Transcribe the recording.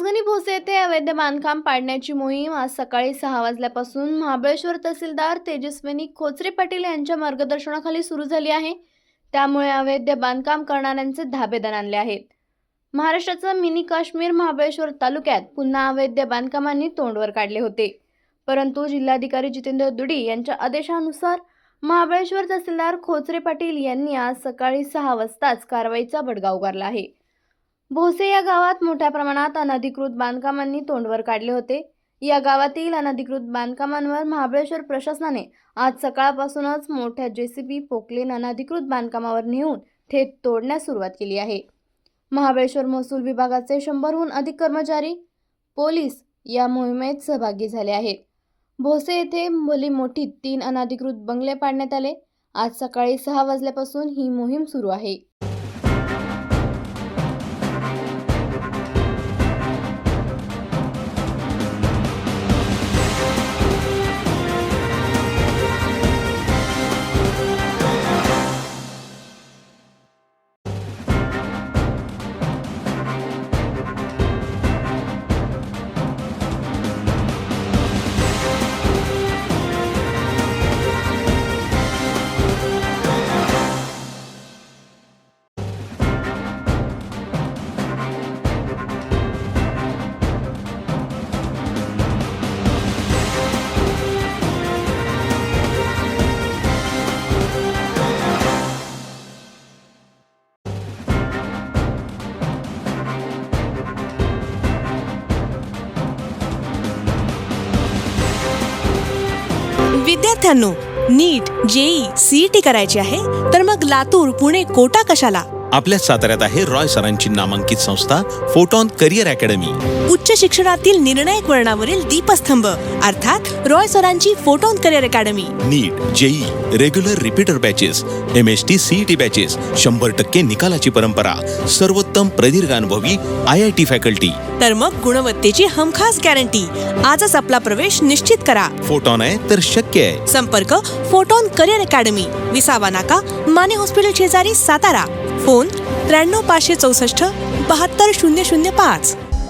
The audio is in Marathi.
पाचगणी भोसे येथे अवैध बांधकाम पाडण्याची मोहीम आज सकाळी सहा वाजल्यापासून महाबळेश्वर तहसीलदार तेजस्विनी खोचरे पाटील यांच्या मार्गदर्शनाखाली सुरू झाली आहे. त्यामुळे अवैध बांधकाम करणाऱ्यांचे धाबे दणाणले आहेत महाराष्ट्राचं मिनी काश्मीर महाबळेश्वर तालुक्यात पुन्हा अवैध बांधकामांनी तोंडवर काढले होते. परंतु जिल्हाधिकारी जितेंद्र दुडी यांच्या आदेशानुसार महाबळेश्वर तहसीलदार खोचरे पाटील यांनी आज सकाळी सहा वाजताच कारवाईचा बडगा उगारला आहे. भोसे या गावात मोठ्या प्रमाणात अनधिकृत बांधकामांनी तोंडवर काढले होते. या गावातील अनधिकृत बांधकामांवर महाबळेश्वर प्रशासनाने आज सकाळपासूनच मोठ्या जेसीबी पोकलेन अनधिकृत बांधकामावर नेऊन थेट तोडण्यास सुरुवात केली आहे. महाबळेश्वर महसूल विभागाचे शंभरहून अधिक कर्मचारी पोलीस या मोहिमेत सहभागी झाले आहेत. भोसे येथे भली मोठी तीन अनधिकृत बंगले पाडण्यात आले. आज सकाळी सहा वाजल्यापासून ही मोहीम सुरू आहे. विद्यार्थ्यांनो नीट जेई सीईटी करायची आहे तर मग लातूर पुणे कोटा कशाला? आपल्या साताऱ्यात आहे रॉय सरांची नामांकित संस्था फोटॉन करिअर अकॅडमी. उच्च शिक्षणातील निर्णायक वळणावरील दीपस्तंभ अर्थात रॉय सरांची Photon career academy. NEET JEE regular repeater batches M S T CET batches शंभर टक्के निकालाची परंपरा सर्वोत्तम प्रदीर्घ अनुभवी आय आय टी फॅकल्टी. तर मग गुणवत्तेची हमखास गॅरंटी आजच आपला प्रवेश निश्चित करा. फोटॉन आहे तर शक्य आहे. संपर्क फोटोन करिअर अकॅडमी विसावा नाका माने हॉस्पिटल शेजारी सातारा. फोन त्र्याण्णव पाचशे चौसष्ट बहात्तर शून्य शून्य पाच.